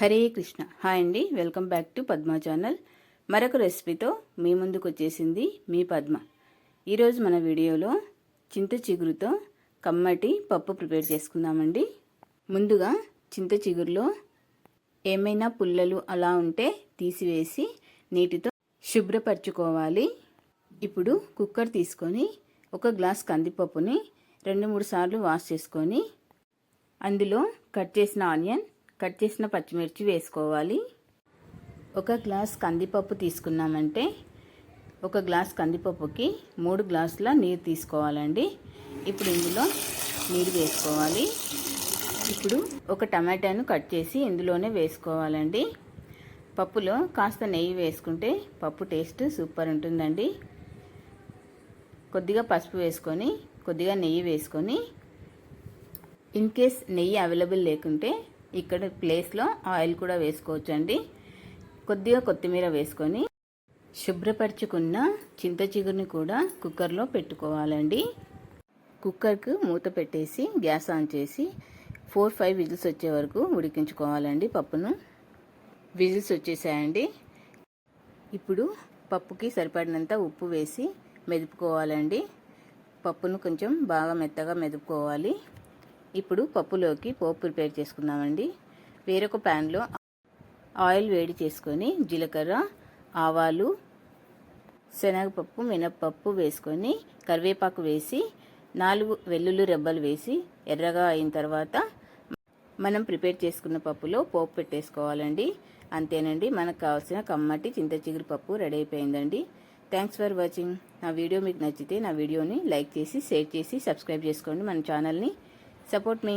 Hare Krishna. Hi అండి. Welcome back to Padma channel. మరొక రెసిపీతో మీ ముందుకు వచ్చేసింది మీ పద్మ. ఈరోజు మన వీడియోలో చింత చిగురుతో కమ్మటి పప్పు ప్రిపేర్ చేసుకుందామండి. ముందుగా చింత చిగురులో ఏమైనా పుల్లలు అలా ఉంటే తీసివేసి నీటితో శుభ్రపరచుకోవాలి. ఇప్పుడు కుక్కర్ తీసుకొని ఒక గ్లాస్ కందిపప్పుని రెండు మూడు సార్లు వాష్ చేసుకొని అందులో కట్ చేసిన ఆనియన్ కట్ చేసిన పచ్చిమిర్చి వేసుకోవాలి. ఒక గ్లాస్ కందిపప్పు తీసుకున్నామంటే ఒక గ్లాస్ కందిపప్పుకి మూడు గ్లాసుల నీరు తీసుకోవాలండి. ఇప్పుడు ఇందులో నీరు వేసుకోవాలి. ఇప్పుడు ఒక టమాటాను కట్ చేసి ఇందులోనే వేసుకోవాలండి. పప్పులో కాస్త నెయ్యి వేసుకుంటే పప్పు టేస్ట్ సూపర్ ఉంటుందండి. కొద్దిగా పసుపు వేసుకొని కొద్దిగా నెయ్యి వేసుకొని ఇన్ కేస్ నెయ్యి అవైలబుల్ లేకుంటే ఇక్కడ ప్లేస్లో ఆయిల్ కూడా వేసుకోవచ్చు అండి కొద్దిగా కొత్తిమీర వేసుకొని శుభ్రపరచుకున్న చింత చిగురుని కూడా కుక్కర్లో పెట్టుకోవాలండి. కుక్కర్కు మూత పెట్టేసి గ్యాస్ ఆన్ చేసి ఫోర్ ఫైవ్ విజిల్స్ వచ్చే వరకు ఉడికించుకోవాలండి పప్పును. విజిల్స్ వచ్చేసాయండి. ఇప్పుడు పప్పుకి సరిపడినంత ఉప్పు వేసి మెదుపుకోవాలండి. పప్పును కొంచెం బాగా మెత్తగా మెదుపుకోవాలి. ఇప్పుడు పప్పులోకి పోపు ప్రిపేర్ చేసుకుందామండి. వేరొక ప్యాన్లో ఆయిల్ వేడి చేసుకొని జీలకర్ర ఆవాలు శనగపప్పు మినప్పప్పు వేసుకొని కరివేపాకు వేసి నాలుగు వెల్లుల్లి రెబ్బలు వేసి ఎర్రగా అయిన తర్వాత మనం ప్రిపేర్ చేసుకున్న పప్పులో పోపు పెట్టేసుకోవాలండి. అంతేనండి మనకు కావాల్సిన కమ్మటి చింత చిగురు పప్పు రెడీ అయిపోయిందండి. థ్యాంక్స్ ఫర్ వాచింగ్ నా వీడియో మీకు నచ్చితే నా వీడియోని లైక్ చేసి షేర్ చేసి సబ్స్క్రైబ్ చేసుకోండి మన ఛానల్ని. సపోర్ట్ మీ